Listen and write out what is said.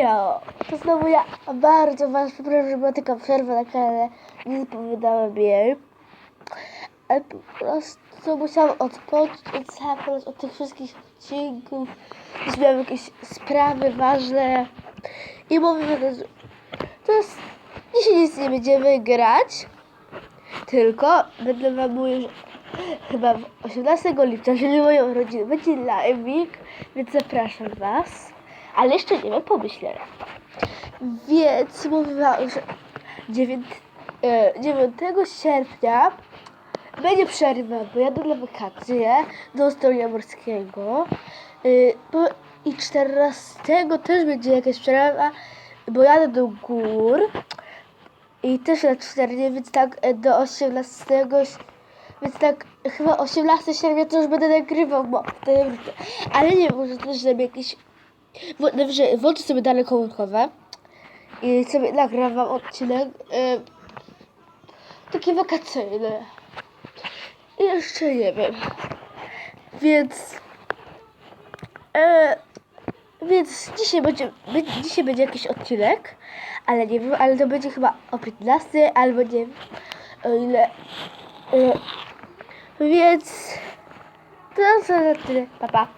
Hejo! To znowu ja. Bardzo was przepraszam, że była taka przerwa na kanale. Nie zapowiadałem jej. Ale po prostu musiałam odpocząć zapocząć od tych wszystkich odcinków. Już miałam jakieś sprawy ważne. I mówię, że jest... Dzisiaj nic nie będziemy grać. Tylko będę wam mówił, że chyba 18 lipca, czyli moją rodzinę, będzie live'ik, więc zapraszam was. Ale jeszcze nie wiem, pomyślę. Więc mówię wam, że 9, e, 9 sierpnia będzie przerwa, bo jadę na wakacje do Ostronia Morskiego. Bo- I 14 też będzie jakaś przerwa, bo jadę do gór. I też na 4, więc tak e, do 18, więc tak chyba 18 sierpnia to już będę nagrywał, bo wtedy wrócę. Ale nie, może też zrobię jakieś, wo- włączę sobie dane komórkowe i sobie nagrywam odcinek e, taki wakacyjny. I jeszcze nie wiem. Więc e, więc dzisiaj będzie, be- dzisiaj będzie jakiś odcinek, ale nie wiem, ale to będzie chyba o 15 albo nie wiem o ile. E, więc to za tyle. Pa, pa.